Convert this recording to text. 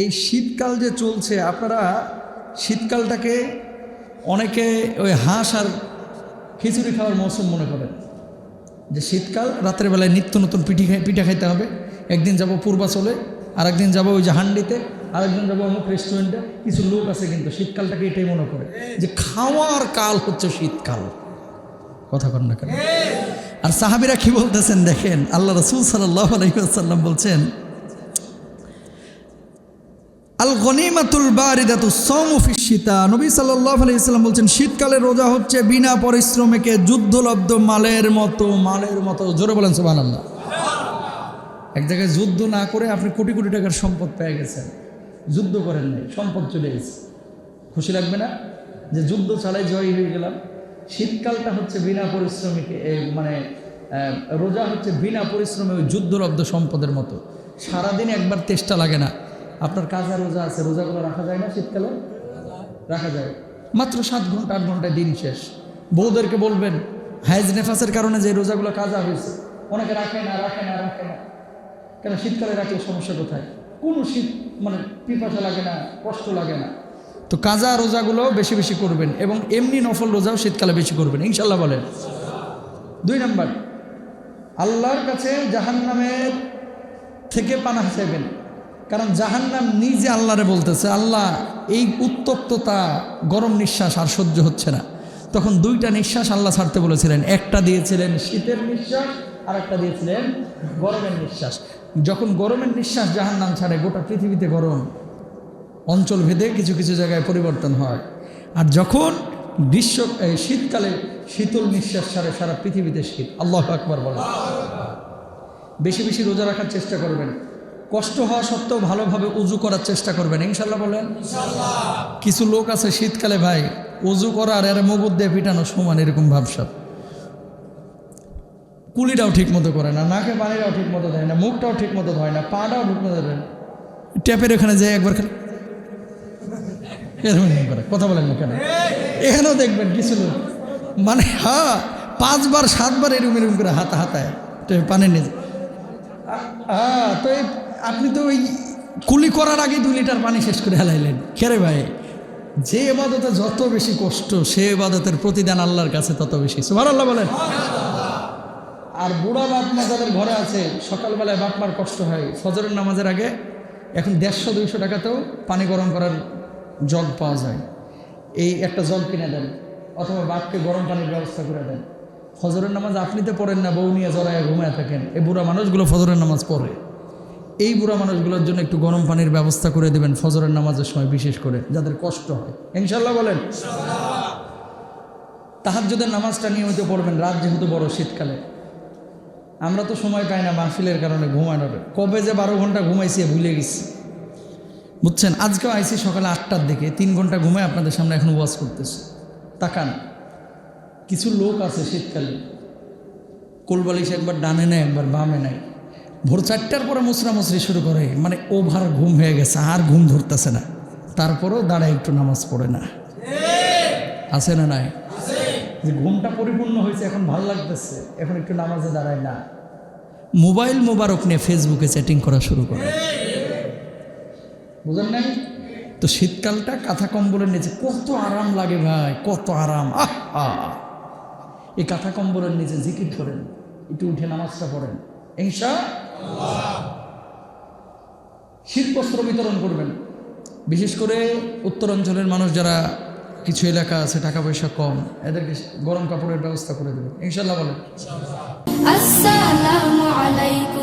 এই শীতকাল যে চলছে, আপনারা শীতকালটাকে অনেকে ওই হাঁস আর খিচুড়ি খাওয়ার মৌসুম মনে করেন। যে শীতকাল রাত্রের বেলায় নিত্য নতুন পিঠি খাই, পিঠা খাইতে হবে। একদিন যাব পূর্বাচলে আর একদিন যাব ওই যে হান্ডিতে, আরেকদিন যাব অমুক রেস্টুরেন্টে। কিছু লোক আছে কিন্তু শীতকালটাকে এটাই মনে করে যে খাওয়ার কাল হচ্ছে শীতকাল। কথা কর না কেন? আর সাহাবিরা কি বলতেছেন দেখেন, আল্লাহ রসুল সাল্লাহ আলহিহাসাল্লাম বলছেন আল গনিমাতুল বারিদাতু সৌমুফি শীতা নবী সাল্লাহ আলাইসাল্লাম বলছেন, শীতকালে রোজা হচ্ছে বিনা পরিশ্রমিকে যুদ্ধলব্ধ মালের মতো মালের মতো। জোরে বলেন সুবাহ আল্লাহ এক জায়গায় যুদ্ধ না করে আপনি কোটি কোটি টাকার সম্পদ পেয়ে গেছেন। যুদ্ধ করেন নাই, সম্পদ চলে গেছে। খুশি লাগবে না? যে যুদ্ধ ছাড়াই জয় হয়ে গেলাম। শীতকালটা হচ্ছে বিনা পরিশ্রমিকে মানে রোজা হচ্ছে বিনা পরিশ্রমে ওই যুদ্ধলব্ধ সম্পদের মতো। সারাদিন একবার তেষ্টা লাগে না। আপনার কাজা রোজা আছে, রোজাগুলো রাখা যায় না শীতকালে? রাখা যায়। মাত্র সাত ঘণ্টা, আট ঘন্টায় দিন শেষ। বউদেরকে বলবেন, হাইজ নেফাসের কারণে যে রোজাগুলো কাজা হয়েছে, অনেকে রাখে না রাখে না রাখে না। কেন, শীতকালে রাখলে সমস্যা কোথায়? কোনো শীত মানে পিপাসা লাগে না, কষ্ট লাগে না। তো কাজা রোজাগুলো বেশি বেশি করবেন এবং এমনি নফল রোজাও শীতকালে বেশি করবেন, ইনশাল্লাহ বলেন। দুই নাম্বার, আল্লাহর কাছে জাহান্নামের থেকে পানা চাইবেন। কারণ জাহান্নাম নিজে আল্লাহরে বলতেছে, আল্লাহ, এই উত্তপ্ততা, গরম নিঃশ্বাস আর সহ্য হচ্ছে না। তখন দুইটা নিঃশ্বাস আল্লাহ ছাড়তে বলেছিলেন, একটা দিয়েছিলেন শীতের নিঃশ্বাস আর একটা দিয়েছিলেন গরমের নিঃশ্বাস। যখন গরমের নিঃশ্বাস জাহান্নাম ছাড়ে, গোটা পৃথিবীতে গরম, অঞ্চল ভেদে কিছু কিছু জায়গায় পরিবর্তন হয়। আর যখন গ্রীষ্ম শীতকালে শীতল নিঃশ্বাস ছাড়ে, সারা পৃথিবীতে শীত। আল্লাহ আকবর বলে বেশি বেশি রোজা রাখার চেষ্টা করবেন। কষ্ট হওয়া সত্ত্বেও ভালোভাবে উজু করার চেষ্টা করবেন ইনশাল্লাহ বলেন? কিছু লোক আছে শীতকালে ভাই উজু করার এর মগুদ দিয়ে পিটানো সমান এরকম ভাবসাব কুলিটাও ঠিক মতো করে না নাকে পানিটাও ঠিক মতো দেয় না মুখটাও ঠিক মতো ধয় না পাটাও ঠিক মতো দেয় ট্যাপের ওখানে যায় একবার খালি এরকম করে কথা বলেন না কেন? এখানেও দেখবেন কিছু লোক। মানে হ্যাঁ পাঁচবার সাতবার এরকম এরকম করে হাতা হাতায়। পানি নিয়ে হ্যাঁ তো এই আপনি তো ওই কুলি করার আগে দুই লিটার পানি শেষ করে হেলাইলেন। খেরে ভাই, যে এবাদতে যত বেশি কষ্ট, সে এবাদতের প্রতিদান আল্লাহর কাছে তত বেশি। সুভার আল্লাহ বলেন। আর বুড়া বাপ মা যাদের ঘরে আছে, সকালবেলায় বাপ মার কষ্ট হয়। ফজরের নামাজের আগে এখন দেড়শো, দুইশো টাকাতেও পানি গরম করার জগ পাওয়া যায়। এই একটা জগ কিনে দেন, অথবা বাপকে গরম পানির ব্যবস্থা করে দেন। ফজরের নামাজ আপনি তো পড়েন না, বউ নিয়ে জড়ায় ঘুমায় থাকেন। এই বুড়া মানুষগুলো ফজরের নামাজ পড়ে। এই বুড়া মানুষগুলোর জন্য একটু গরম পানির ব্যবস্থা করে দেবেন, ফজরের নামাজের সময় বিশেষ করে, যাদের কষ্ট হয়। ইনশাল্লাহ বলেন। তাহাজ্জুদের নামাজটা নিয়মিত পড়বেন, রাত যেহেতু বড় শীতকালে। আমরা তো সময় পাই না মাহফিলের কারণে ঘুমানোর কবে যে বারো ঘণ্টা ঘুমাইছি ভুলে গেছি। বুঝছেন? আজকেও আইসি সকালে আটটার দিকে, তিন ঘণ্টা ঘুমায় আপনাদের সামনে এখন ওয়াজ করতেছে। তাকান। কিছু লোক আছে শীতকালে। কোলবালিশ একবার ডানে নেয়, একবার বামে নেয়। ভোর চারটার পরে মুসরা মুসরি শুরু করে মানে ওভার ঘুম হয়ে গেছে, আর ঘুম ধরতেছে না। তারপরেও দাঁড়ায় একটু নামাজ পড়ে না। আছে না নাই? যে ঘুমটা পরিপূর্ণ হয়েছে, এখন ভালো লাগতেছে, এখন একটু নামাজে দাঁড়ায় না। মোবাইল মোবারক নিয়ে ফেসবুকে চ্যাটিং করা শুরু করে। বুঝলেন নাই? তো শীতকালটা কাঁথা কম্বলের নিচে, কত আরাম লাগে ভাই, কত আরাম। আহ। এই কাঁথা কম্বলের নিচে জিকির করেন, একটু উঠে নামাজটা পড়েন। ইনশা শীতবস্ত্র বিতরণ করবেন। বিশেষ করে উত্তরাঞ্চলের মানুষ যারা কিছু এলাকা আছে, টাকা পয়সা কম, এদেরকে গরম কাপড়ের ব্যবস্থা করে দেবে ইনশাল্লাহ বলেন। আসসালামু আলাইকুম।